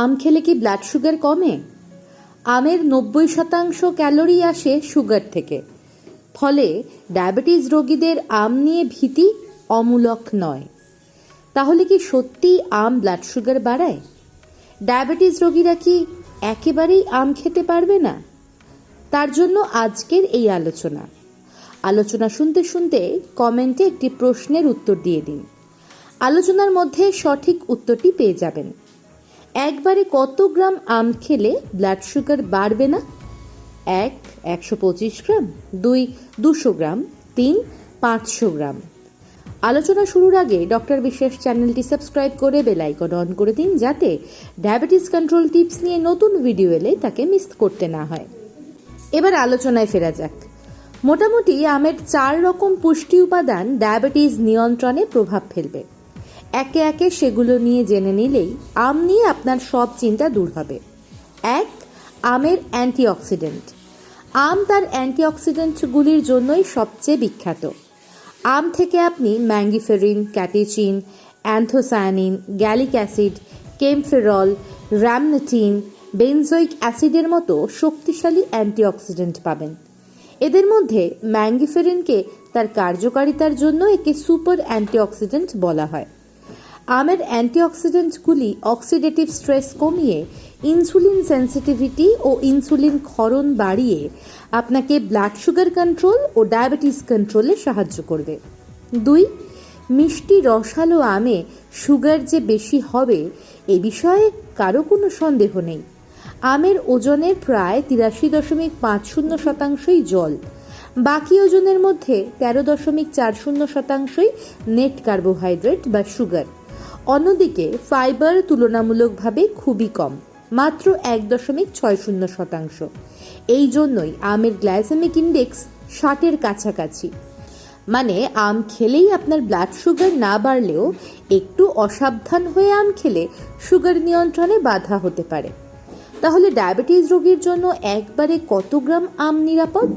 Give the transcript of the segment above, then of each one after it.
আম খেলে কি blood sugar কমে? আমের নব্বই শতাংশ ক্যালোরি আসে সুগার থেকে। ফলে ডায়াবেটিস রোগীদের আম নিয়ে ভীতি অমূলক নয়। তাহলে কি সত্যি আম ব্লাড সুগার বাড়ায়? ডায়াবেটিস রোগীরা কি একেবারেই আম খেতে পারবে না? তার জন্য আজকের এই আলোচনা। আলোচনা শুনতে শুনতে কমেন্টে একটি প্রশ্নের উত্তর দিয়ে দিন। আলোচনার মধ্যে সঠিক উত্তরটি পেয়ে যাবেন। একবারে কত গ্রাম আম খেলে ব্লাড সুগার বাড়বে না? এক, একশো পঁচিশ গ্রাম, দুই, দুশো গ্রাম, তিন, পাঁচশো গ্রাম। আলোচনা শুরুর আগে ডক্টর বিশ্বাস চ্যানেলটি সাবস্ক্রাইব করে বেল আইকন অন করে দিন যাতে ডায়াবেটিস কন্ট্রোল টিপস নিয়ে নতুন ভিডিও এলে তাকে মিস করতে না হয়। এবার আলোচনায় ফেরা যাক। মোটামুটি আমের চার রকম পুষ্টি উপাদান ডায়াবেটিস নিয়ন্ত্রণে প্রভাব ফেলবে। একে একে সেগুলো নিয়ে জেনে নিলেই আম নিয়ে আপনার সব চিন্তা দূর হবে। এক, আমের অ্যান্টিঅক্সিডেন্ট। আম তার অ্যান্টিঅক্সিডেন্টগুলির জন্যই সবচেয়ে বিখ্যাত। আম থেকে আপনি mangiferin, catechin, anthocyanin, gallic acid, kaempferol, rhamnetin, benzoic অ্যাসিডের মতো শক্তিশালী অ্যান্টিঅক্সিডেন্ট পাবেন। এদের মধ্যে ম্যাঙ্গিফেরিনকে তার কার্যকারিতার জন্য একে সুপার অ্যান্টিঅক্সিডেন্ট বলা হয়। আমের অ্যান্টিঅক্সিডেন্টগুলি অক্সিডেটিভ স্ট্রেস কমিয়ে ইনসুলিন সেন্সিটিভিটি ও ইনসুলিন ক্ষরণ বাড়িয়ে আপনাকে ব্লাড সুগার কন্ট্রোল ও ডায়াবেটিস কন্ট্রোলে সাহায্য করবে। দুই, মিষ্টি রসালো আমে সুগার যে বেশি হবে, এ বিষয়ে কারও কোনো সন্দেহ নেই। আমের ওজনের প্রায় তিরাশি দশমিক পাঁচ শূন্য শতাংশই জল। বাকি ওজনের মধ্যে তেরো দশমিক চার শূন্য শতাংশই নেট কার্বোহাইড্রেট বা সুগার। অন্যদিকে ফাইবার তুলনামূলকভাবে খুবই কম, মাত্র এক দশমিক ছয় শূন্য শতাংশ। এই জন্যই আমের গ্লাইসেমিক ইন্ডেক্স ষাটের কাছাকাছি। মানে আম খেলেই আপনার ব্লাড সুগার না বাড়লেও একটু অসাবধান হয়ে আম খেলে সুগার নিয়ন্ত্রণে বাধা হতে পারে। তাহলে ডায়াবেটিস রোগীর জন্য একবারে কত গ্রাম আম নিরাপদ?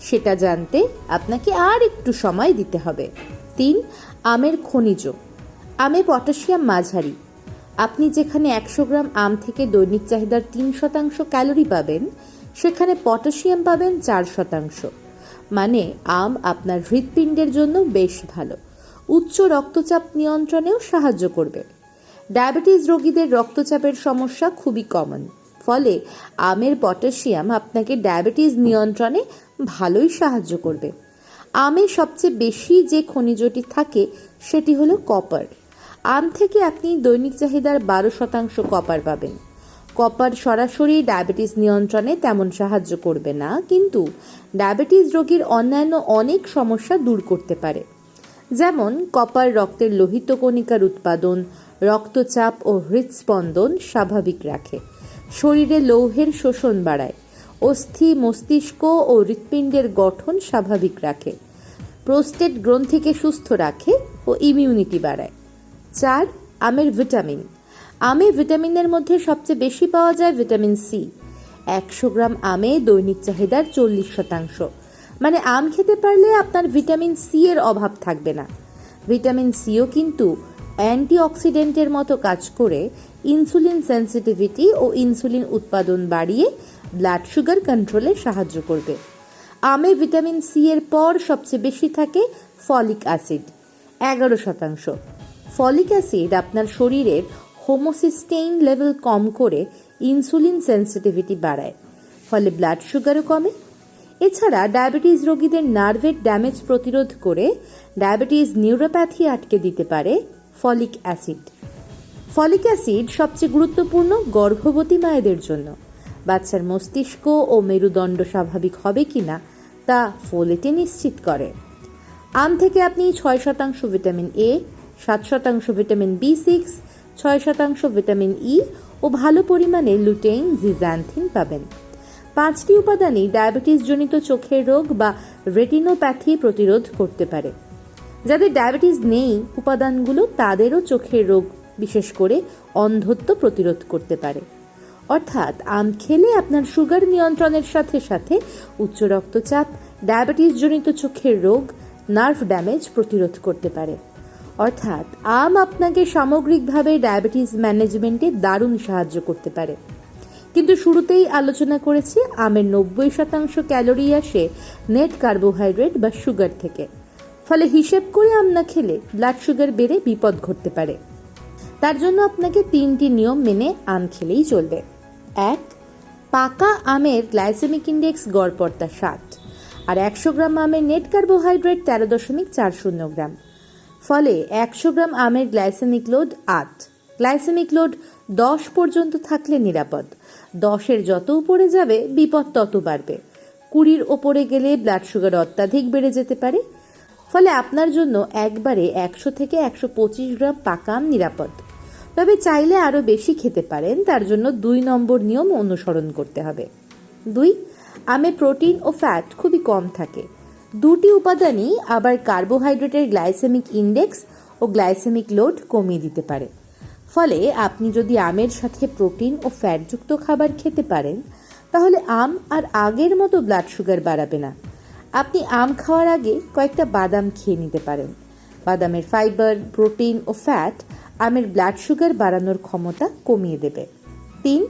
সেটা জানতে আপনাকে আর একটু সময় দিতে হবে। তিন, আমের খনিজ। আমে পটাশিয়াম মাঝারি। আপনি যেখানে একশো গ্রাম আম থেকে দৈনিক চাহিদার তিন শতাংশ ক্যালোরি পাবেন, সেখানে পটাশিয়াম পাবেন চার শতাংশ। মানে আম আপনার হৃৎপিণ্ডের জন্য বেশ ভালো। উচ্চ রক্তচাপ নিয়ন্ত্রণেও সাহায্য করবে। ডায়াবেটিস রোগীদের রক্তচাপের সমস্যা খুবই কমন। ফলে, আমের পটাশিয়াম আপনাকে ডায়াবেটিস নিয়ন্ত্রণে ভালোই সাহায্য করবে। আমে সবচেয়ে বেশি যে খনিজটি থাকে, সেটি হলো কপার। আম থেকে আপনি দৈনিক চাহিদার বারো শতাংশ কপার পাবেন। কপার সরাসরি ডায়াবেটিস নিয়ন্ত্রণে তেমন সাহায্য করবে না, কিন্তু ডায়াবেটিস রোগীর অন্যান্য অনেক সমস্যা দূর করতে পারে। যেমন কপার রক্তের লোহিত কণিকার উৎপাদন, রক্তচাপ ও হৃদস্পন্দন স্বাভাবিক রাখে। শরীরে লৌহের শোষণ বাড়ায়। অস্থি মস্তিষ্ক ও হৃৎপিণ্ডের গঠন স্বাভাবিক রাখে। প্রোস্টেট গ্রন্থিকে সুস্থ রাখে ও ইমিউনিটি বাড়ায়। চার, আমের ভিটামিন। আমে ভিটামিনের মধ্যে সবচেয়ে বেশি পাওয়া যায় ভিটামিন সি। একশো গ্রাম আমে দৈনিক চাহিদার চল্লিশ শতাংশ। মানে আম খেতে পারলে আপনার ভিটামিন সি এর অভাব থাকবে না। ভিটামিন সিও কিন্তু অ্যান্টিঅক্সিডেন্টের মতো কাজ করে ইনসুলিন সেন্সিটিভিটি ও ইনসুলিন উৎপাদন বাড়িয়ে ব্লাড সুগার কন্ট্রোলে সাহায্য করবে। আমে ভিটামিন সি এর পর সবচেয়ে বেশি থাকে ফলিক অ্যাসিড। এগারো শতাংশ। ফলিক অ্যাসিড আপনার শরীরের হোমোসিস্টেইন লেভেল কম করে ইনসুলিন সেন্সিটিভিটি বাড়ায়, ফলে ব্লাড সুগারও কমে। এছাড়া ডায়াবেটিস রোগীদের নার্ভের ড্যামেজ প্রতিরোধ করে ডায়াবেটিস নিউরোপ্যাথি আটকে দিতে পারে ফলিক অ্যাসিড। ফলিক অ্যাসিড সবচেয়ে গুরুত্বপূর্ণ গর্ভবতী মায়েদের জন্য। বাচ্চার মস্তিষ্ক ও মেরুদণ্ড স্বাভাবিক হবে কিনা তা ফোলেটে নিশ্চিত করে। আম থেকে আপনি ছয় শতাংশ ভিটামিন এ সাত শতাংশ ভিটামিন বি সিক্স, ছয় শতাংশ ভিটামিন ই ও ভালো পরিমাণে লুটেইন জিজ্যান্থিন পাবেন। পাঁচটি উপাদানই ডায়াবেটিস জনিত চোখের রোগ বা রেটিনোপ্যাথি প্রতিরোধ করতে পারে। যাদের ডায়াবেটিস নেই, উপাদানগুলো তাদেরও চোখের রোগ, বিশেষ করে অন্ধত্ব প্রতিরোধ করতে পারে। অর্থাৎ আম খেলে আপনার সুগার নিয়ন্ত্রণের সাথে সাথে উচ্চ রক্তচাপ ডায়াবেটিস জনিত চোখের রোগ, নার্ভ ড্যামেজ প্রতিরোধ করতে পারে। অর্থাৎ আম আপনাকে সামগ্রিকভাবে ডায়াবেটিস ম্যানেজমেন্টে দারুণ সাহায্য করতে পারে। কিন্তু শুরুতেই আলোচনা করেছি আমের নব্বই শতাংশ ক্যালোরি আসে নেট কার্বোহাইড্রেট বা সুগার থেকে। ফলে হিসেব করে আম না খেলে ব্লাড সুগার বেড়ে বিপদ ঘটতে পারে। তার জন্য আপনাকে তিনটি নিয়ম মেনে আম খেলেই চলবে। এক, পাকা আমের গ্লাইসেমিক ইন্ডেক্স গড়পড়তা সাত। আর একশো গ্রাম আমের নেট কার্বোহাইড্রেট তেরো দশমিক চার শূন্য গ্রাম। ফলে একশো গ্রাম আমের গ্লাইসেমিক লোড আট। গ্লাইসেমিক লোড দশ পর্যন্ত থাকলে নিরাপদ। দশের যত উপরে যাবে, বিপদ তত বাড়বে। কুড়ির ওপরে গেলে ব্লাড সুগার অত্যাধিক বেড়ে যেতে পারে। ফলে আপনার জন্য একবারে একশো থেকে একশো পঁচিশ গ্রাম পাকা আম নিরাপদ। তবে চাইলে আরও বেশি খেতে পারেন, তার জন্য দুই নম্বর নিয়ম অনুসরণ করতে হবে। দুই, আমে প্রোটিন ও ফ্যাট খুবই কম থাকে। দুটি উপাদানই আবার কার্বোহাইড্রেটের গ্লাইসেমিক ইন্ডেক্স ও গ্লাইসেমিক লোড কমিয়ে দিতে পারে। ফলে আপনি যদি আমের সাথে প্রোটিন ও ফ্যাটযুক্ত খাবার খেতে পারেন, তাহলে আম আর আগের মতো ব্লাড সুগার বাড়াবে না। আপনি আম খাওয়ার আগে কয়েকটা বাদাম খেয়ে নিতে পারেন। বাদামের ফাইবার প্রোটিন ও ফ্যাট আমের ব্লাড সুগার বাড়ানোর ক্ষমতা কমিয়ে দেবে। তিন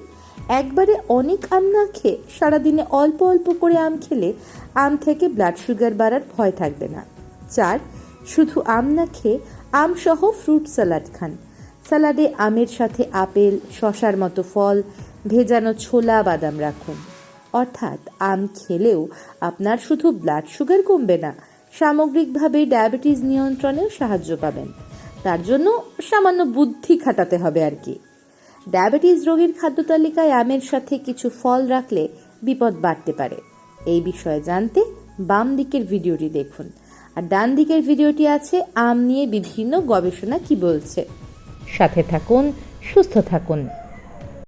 একবারে অনেক আম না খেয়ে সারাদিনে অল্প অল্প করে আম খেলে আম থেকে ব্লাড সুগার বাড়ার ভয় থাকবে না। চার, শুধু আম না খেয়ে আম সহ ফ্রুট স্যালাড খান স্যালাডে আমের সাথে আপেল, শশার মতো ফল, ভেজানো ছোলা, বাদাম রাখুন। অর্থাৎ আম খেলেও আপনার শুধু ব্লাড সুগার কমবে না, সামগ্রিকভাবে ডায়াবেটিস নিয়ন্ত্রণেও সাহায্য পাবেন। তার জন্য সামান্য বুদ্ধি খাটাতে হবে আর কি। ডায়াবেটিস রোগীর খাদ্য তালিকায় আমের সাথে কিছু ফল রাখলে বিপদ বাড়তে পারে। এই বিষয়ে জানতে বাম দিকের ভিডিওটি দেখুন। আর ডান দিকের ভিডিওটি আছে, আম নিয়ে বিভিন্ন গবেষণা কি বলছে। সাথে থাকুন, সুস্থ থাকুন।